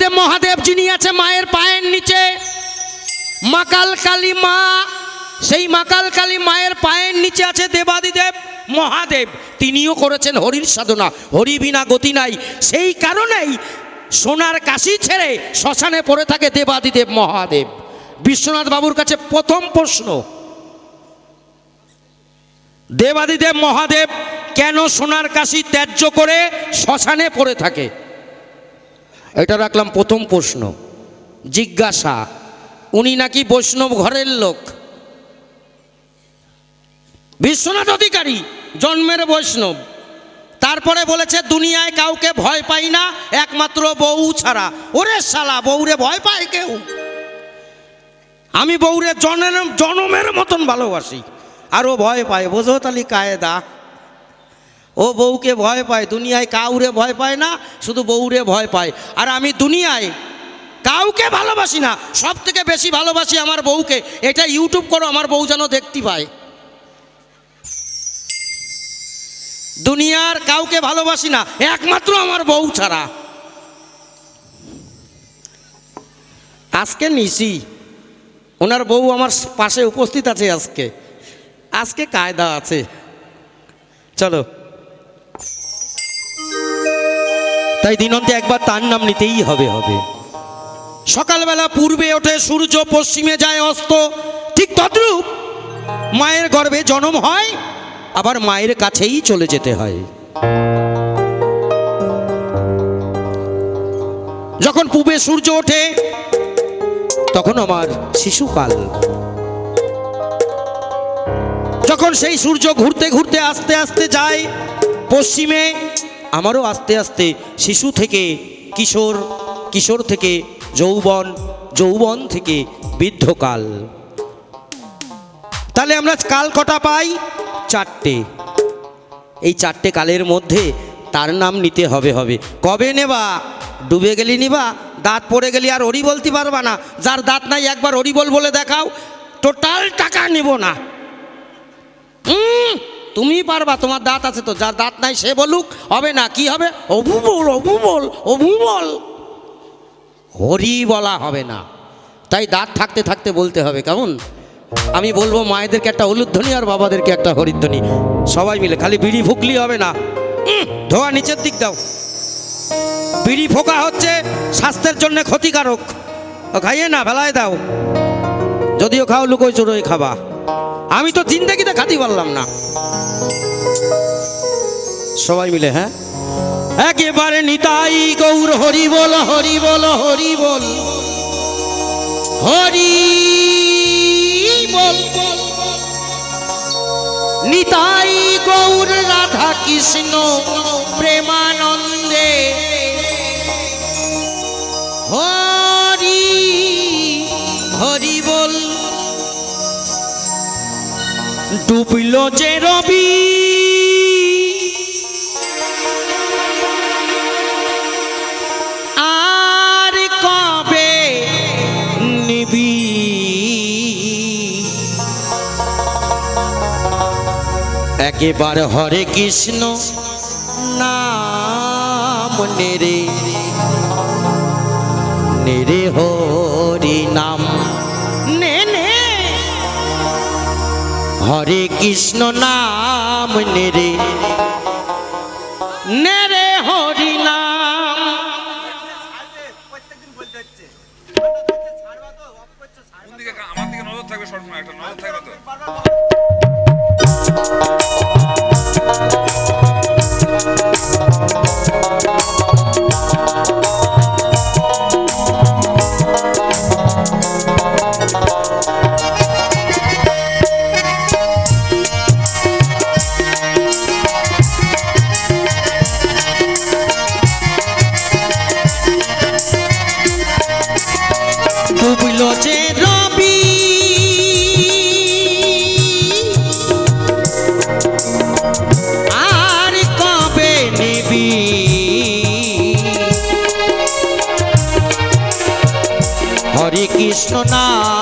দেবাদিদেব মহাদেব যিনি আছে মায়ের পায়ের নিচে। মাকাল কালী মা, সেই মাকাল কালী মায়ের পায়ের নিচে আছে দেবাদিদেব, মহাদেব। তিনিও করেছেন হরির সাধনা, হরি বিনা গতি নাই। সেই কারণেই সোনার কাশি ছেড়ে শ্মশানে পড়ে থাকে দেবাদিদেব, মহাদেব। বিশ্বনাথ বাবুর কাছে প্রথম প্রশ্ন, দেবাদিদেব, মহাদেব, কেন সোনার কাশি ত্যায্য করে শ্মশানে পড়ে থাকে? এটা রাখলাম প্রথম প্রশ্ন। জিজ্ঞাসা, উনি নাকি বৈষ্ণব ঘরের লোক? বিশ্বনাথ অধিকারী, জন্মের বৈষ্ণব। তারপরে বলেছে, দুনিয়ায় কাউকে ভয় পাই না, একমাত্র বউ ছাড়া। ওরে শালা, বউরে ভয় পায় কেউ? আমি বউরে জনের জনমের মতন ভালোবাসি। আর ও ভয় পায়, বোঝো তালি কায়দা। ও বউকে ভয় পায়, দুনিয়ায় কাউরে ভয় পায় না, শুধু বউরে ভয় পায়। আর আমি দুনিয়ায় কাউকে ভালোবাসি না সব থেকে বেশি ভালোবাসি আমার বউকে। এটা ইউটিউব করো, আমার বউ যেন দেখতে পায়। দুনিয়ার কাউকে ভালোবাসি না, একমাত্র আমার বউ ছাড়া। আজকে নিশি, ওনার বউ আমার পাশে উপস্থিত আছে আজকে। আজকে কায়দা আছে। চলো। তাই দিনন্তে একবার তার নাম নিতেই হবে হবে। সকালবেলা পূর্বে ওঠে সূর্য, পশ্চিমে যায় অস্ত। ঠিক তদ্রূপ মায়ের গর্ভে জন্ম হয়, আবার মায়ের কাছেই চলে যেতে হয়। যখন পূবে সূর্য ওঠে, তখন আমার শিশুকাল। যখন সেই সূর্য ঘুরতে ঘুরতে আস্তে আস্তে যায়, পশ্চিমে আমারও আস্তে আস্তে শিশু থেকে কিশোর কিশোর থেকে যৌবন যৌবন থেকে বৃদ্ধকাল। তাহলে আমরা কাল কটা পাই? চারটে। এই চারটে কালের মধ্যে তার নাম নিতে হবে হবে। কবে নেবা? ডুবে গেলি নিবা? দাঁত পড়ে গেলি আর হরি বলতে পারবা না। যার দাঁত নাই একবার হরি বল বলে দেখাও। টোটাল টাকা নিব না। তুমি পারবা, তোমার দাঁত আছে তো, যার দাঁত নাই সে বলুক, হবে না, কি হবে? অবু বল অবু বল অবু বল হরি বলা হবে না। তাই দাঁত থাকতে থাকতে বলতে হবে, কেমন? আমি বলব, মায়েদেরকে একটা হলুধ্বনি আর বাবাদেরকে একটা হরিধ্বনি। সবাই মিলে, খালি বিড়ি ফুকলি হবে না। ধোয়া নিচের দিক দাও। বিড়ি ফোকা হচ্ছে, স্বাস্থ্যের জন্য ক্ষতিকারক। খাইয়ে না ভেলায় দাও। যদিও খাও লুকোই চুরোই খাবা। আমি তো জিন্দেগিতে খাতি পারলাম না। সবাই মিলে হ্যাঁ? একেবারে নিতাই গৌর, হরি বল হরি বল হরি বল। হরি বল। নিতাই গৌর, রাধা কৃষ্ণ, প্রেমানন্দে। হরি হরি বল। ডুবল যে একেবার হরে কৃষ্ণ নাম নেরে। নেরে হরি নাম। নে নে। হরে কৃষ্ণ নাম নেরে।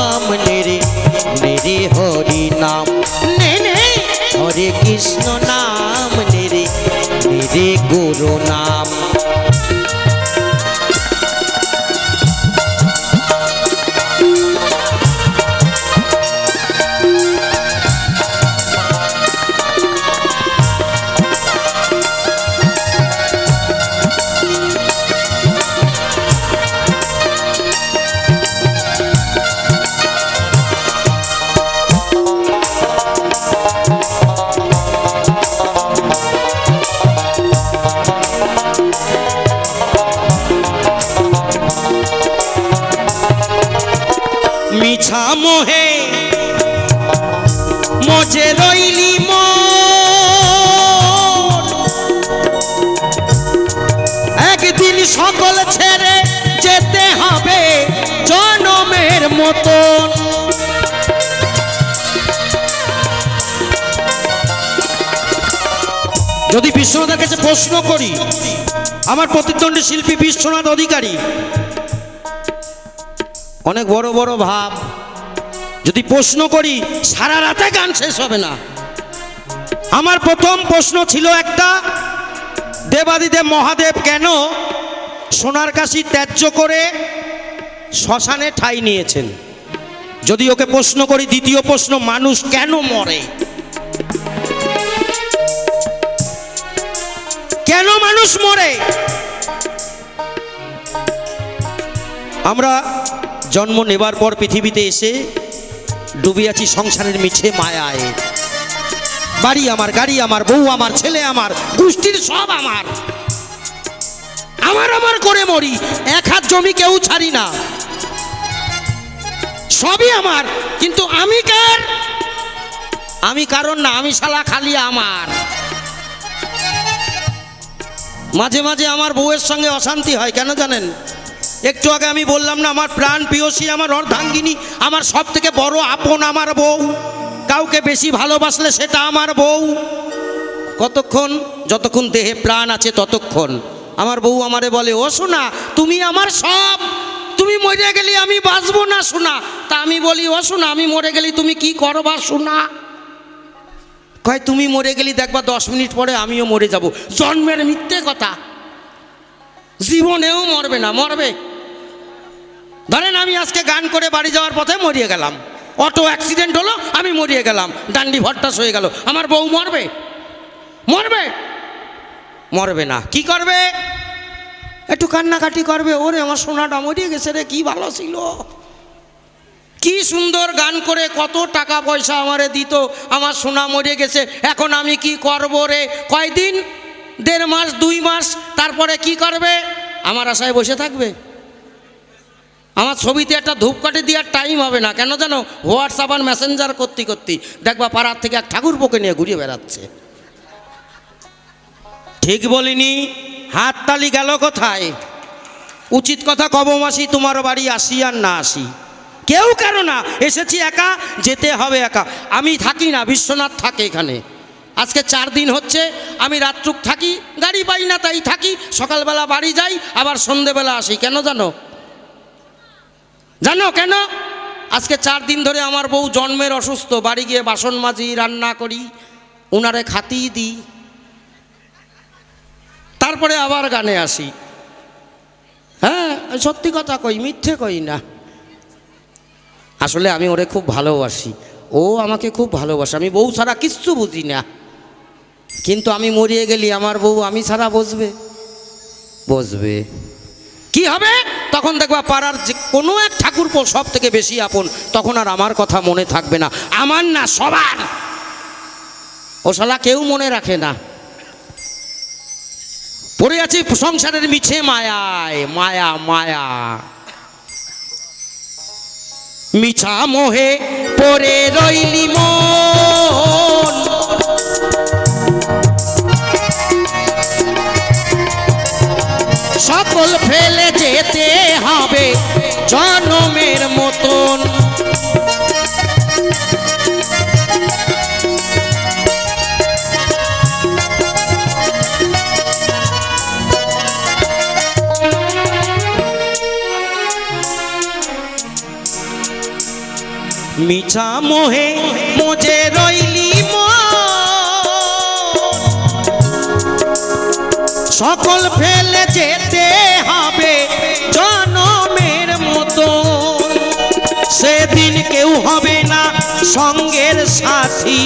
নাম নেরে নেরে হরি নাম। হরে কৃষ্ণ নাম নেরে নেরে গুরু নাম। মতন। যদি বিশ্বনাথের কাছে প্রশ্ন করি, আমার প্রতিদ্বন্দ্বী শিল্পী বিশ্বনাথ অধিকারী, অনেক বড় বড় ভাব। যদি প্রশ্ন করি, সারা রাতে গান শেষ হবে না। আমার প্রথম প্রশ্ন ছিল একটা, দেবাদিদেব মহাদেব কেন সোনার কাশি ত্যায্য করে শ্মশানে ঠাই নিয়েছেন। যদি ওকে প্রশ্ন করি, দ্বিতীয় প্রশ্ন, মানুষ কেন মরে? কেন মানুষ মরে? আমরা জন্ম নেবার পর পৃথিবীতে এসে ডুবে আছি সংসারের মিছে মায়ায়। বাড়ি আমার, গাড়ি আমার, বউ আমার, ছেলে আমার, গোষ্ঠীর সব আমার। আমার আমার করে মরি, এক হাত জমি কেউ ছাড়ি না। সবই আমার, কিন্তু আমি কার? আমি কারণ না, আমি শালা খালি আমার। মাঝে মাঝে আমার বউয়ের সঙ্গে অশান্তি হয়, কেন জানেন? একটু আগে আমি বললাম না, আমার প্রাণ প্রিয়সী, আমার অর্ধাঙ্গিনী, আমার সব থেকে বড় আপন আমার বউ। কাউকে বেশি ভালোবাসলে সেটা আমার বউ। কতক্ষণ, যতক্ষণ দেহে প্রাণ আছে ততক্ষণ। আমার বউ আমারে বলে, ও শোনা তুমি আমার সব তুমি মরে গেলে আমি বাঁচবো না শোনা। তা আমি বলি, ও শোনা, আমি মরে গেলে তুমি কি করবা শোনা? কয়, তুমি মরে গেলি দেখবা দশ মিনিট পরে আমিও মরে যাব। জন্মের মিথ্যে কথা। জীবনেও মরবে না, মরবে। ধরেন আমি আজকে গান করে বাড়ি যাওয়ার পথে মরিয়ে গেলাম। অটো অ্যাক্সিডেন্ট হলো, আমি মরিয়ে গেলাম। ডান্ডি ভট্টাস হয়ে গেল। আমার বউ মরবে? মরবে? মরবে না। কি করবে? একটু কান্নাকাটি করবে, ওরে আমার সোনাটা মরিয়ে গেছে রে, কি ভালো ছিল। কি সুন্দর গান করে কত টাকা পয়সা আমারে দিত, আমার সোনা মরে গেছে, এখন আমি কি করব রে? কয়দিন? দেড় মাস, দুই মাস, তারপরে কি করবে? আমার আশায় বসে থাকবে। আমার ছবিতে একটা ধূপকাঠি দেওয়ার টাইম হবে না, কেন জানো? হোয়াটসঅ্যাপ আর মেসেঞ্জার করতে করতে, দেখবা পাড়ার থেকে এক ঠাকুর পোকে নিয়ে ঘুরিয়ে বেড়াচ্ছে। ঠিক বলিনি? হাত তালি গেল কোথায়? উচিত কথা কব মাসি, তোমার বাড়ি আসি আর না আসি। কেউ কেন না, এসেছি একা, যেতে হবে একা। আমি থাকি না, বিশ্বনাথ থাকে এখানে। আজকে চার দিন হচ্ছে, আমি রাত্রুক থাকি, গাড়ি পাই না তাই থাকি, সকালবেলা বাড়ি যাই, আবার সন্ধেবেলা আসি। কেন জানো? জানো কেন? আজকে চার দিন ধরে আমার বউ জন্মের অসুস্থ, বাড়ি গিয়ে বাসন মাজি, রান্না করি, উনারে খাতিয়ে দিই। তারপরে আবার গানে আসি। হ্যাঁ সত্যি কথা কই, মিথ্যে কই না। আসলে আমি ওরে খুব ভালোবাসি। ও আমাকে খুব ভালোবাসে। আমি বউ ছাড়া কিচ্ছু বুঝি না। কিন্তু আমি মরিয়ে গেলি, আমার বউ আমি ছাড়া বসবে। বসবে। কি হবে? তখন দেখবা পাড়ার যে কোনো এক ঠাকুর সব থেকে বেশি আপন। তখন আর আমার কথা মনে থাকবে না। আমার না সবার। ও শালা কেউ মনে রাখে না। পড়ে আছে সংসারের মিছে মায়ায়, মায়া মায়া। মিছা মোহে পরে রইলি মন। সকল ফেলে যেতে হবে। মিছা মোহে মোজে রইলি সকল ফেলে যেতে হবে জনমের মতো সেদিন কেউ হবে না সঙ্গের সাথী।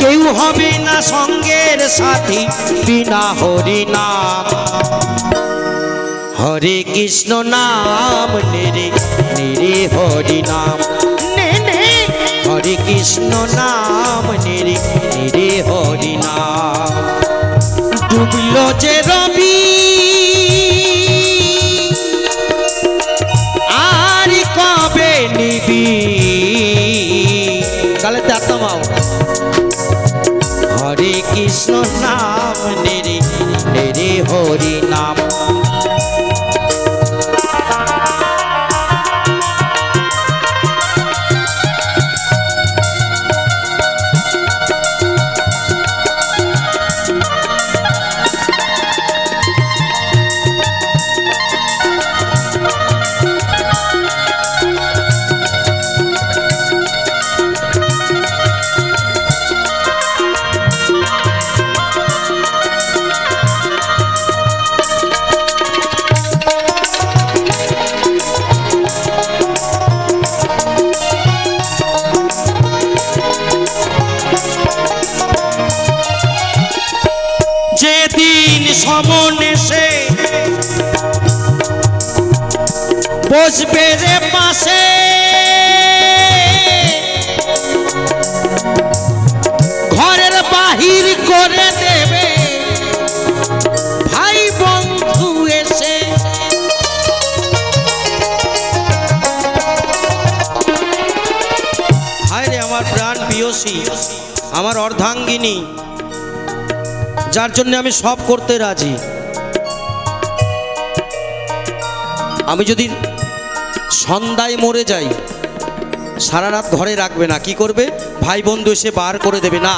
কেউ হবে না সঙ্গের সাথী, বিনা হরিনাম হরে কৃষ্ণ নাম নেরে নেরে হরি নাম। হরে কৃষ্ণ নাম নেরে নেরে হরি নাম। ডুবলো যে বসবে রে পাশে। ঘরের বাহির করে দেবে। ভাই বন্ধু এসে। হায় রে, আমার প্রাণ পিয়সী আমার অর্ধাঙ্গিনী, যার জন্য আমি সব করতে রাজি। আমি যদি সন্ধ্যায় মরে যাই। সারা রাত ঘরে রাখবে না, কি করবে? ভাই বন্ধু এসে বার করে দেবে, না,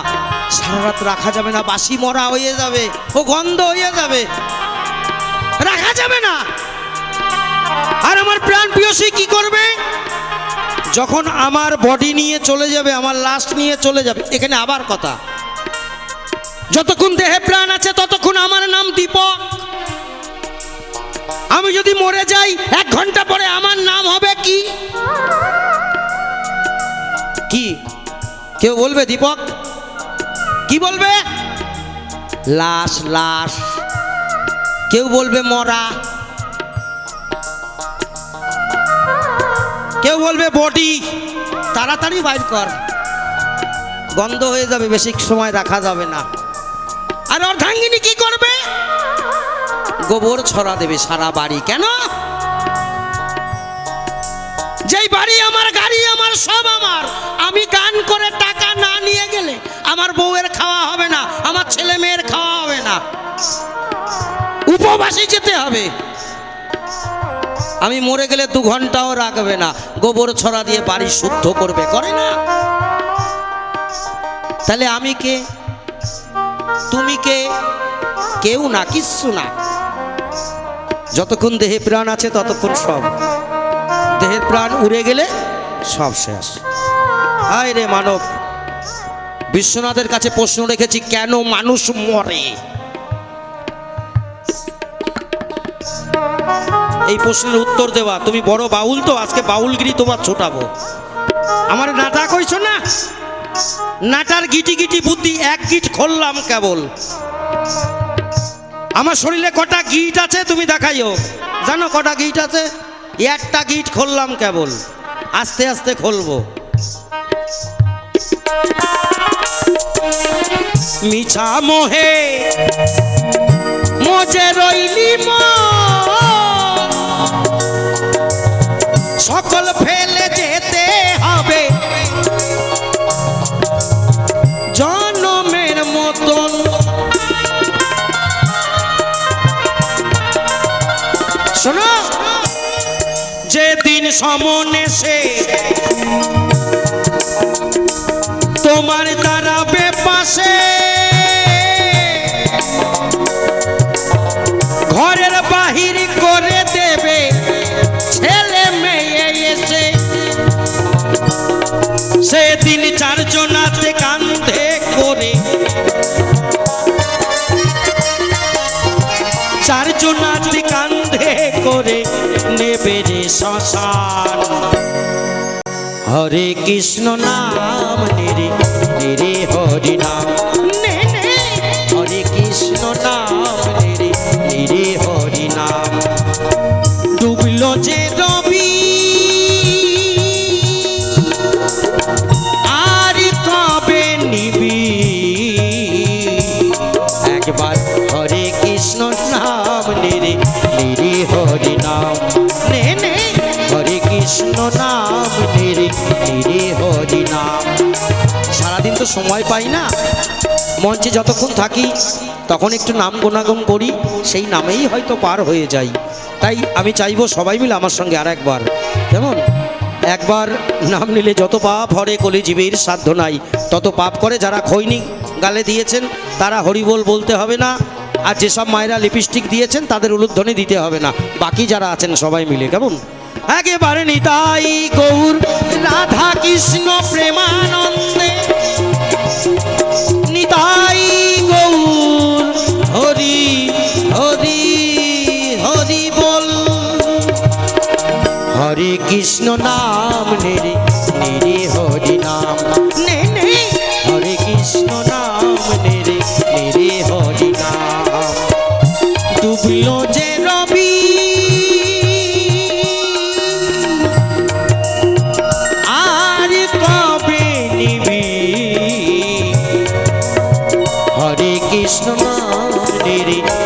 সারা রাত রাখা যাবে না, বাসি মরা হয়ে যাবে, ও গন্ধ হয়ে যাবে। রাখা যাবে না। আর আমার প্রাণ প্রিয়সী কি করবে? যখন আমার বডি নিয়ে চলে যাবে, আমার লাস্ট নিয়ে চলে যাবে, এখানে আবার কথা। যতক্ষণ দেহে প্রাণ আছে, ততক্ষণ আমার নাম দীপক। আমি যদি মরে যাই, এক ঘণ্টা পরে আমার নাম হবে কি? কি? কেউ বলবে, দীপক? কি বলবে? লাশ লাশ। কেউ বলবে, মরা। কেউ বলবে, বডি। তাড়াতাড়ি বাইর কর। গন্ধ হয়ে যাবে, বেশি সময় রাখা যাবে না। আর অর্ধাঙ্গিনী কি করবে? গোবর ছড়া দেবে সারা বাড়ি, কেন? যেই বাড়ি আমার, গাড়ি আমার, সব আমার। আমি গান করে টাকা না নিয়ে গেলে আমার বউয়ের খাওয়া হবে না, আমার ছেলে মেয়ের খাওয়া হবে না। উপবাসী যেতে হবে। আমি মরে গেলে দু ঘন্টাও রাখবে না, গোবর ছড়া দিয়ে বাড়ি শুদ্ধ করবে, করে না। তাহলে আমি কে? তুমি কে? কেউ না, কিচ্ছু না। যতক্ষণ দেহে প্রাণ আছে, ততক্ষণ সব। দেহের প্রাণ উড়ে গেলে সব শেষ। হায় রে মানব, বিশ্বনাথের কাছে প্রশ্ন রেখেছি, কেন মানুষ মরে? এই প্রশ্নের উত্তর দেওয়া, তুমি বড় বাউল তো, আজকে বাউলগিরি তোমার ছোটাবো। আমার নাটা কইছো না? নাটার গিটি গিটি বুদ্ধি, এক গিট খুললাম কেবল। আমার শরীরে কটা গিট আছে তুমি দেখাইও। জানো কটা গিট আছে? একটা গিট খুললাম কেবল। আস্তে আস্তে খুলবো। মিছা মোহে, মজে রইলি মন। শোনো। যেদিন সমনে সে তোমার তারা পাশে শ্মশান হরে কৃষ্ণ নাম নিরে নিরে হরি নাম। হরি নাম। সারাদিন তো সময় পাই না। মঞ্চে যতক্ষণ থাকি, তখন একটু নাম গুণাগম করি, সেই নামেই হয়তো পার হয়ে যাই। তাই আমি চাইব সবাই মিলে আমার সঙ্গে আর একবার কেমন? একবার নাম নিলে যত পাপ হরে কলি জীবের সাধ্য নাই, তত পাপ করে যারা খৈনি গালে দিয়েছেন, তারা হরিবোল বলতে হবে না। আর যেসব মায়েরা লিপস্টিক দিয়েছেন, তাদের উলুধ্বনি দিতে হবে না। বাকি যারা আছেন সবাই মিলে, কেমন? একেবারে নিতাই গৌর রাধা কৃষ্ণ প্রেমানন্দে কৃষ্ণ নাম।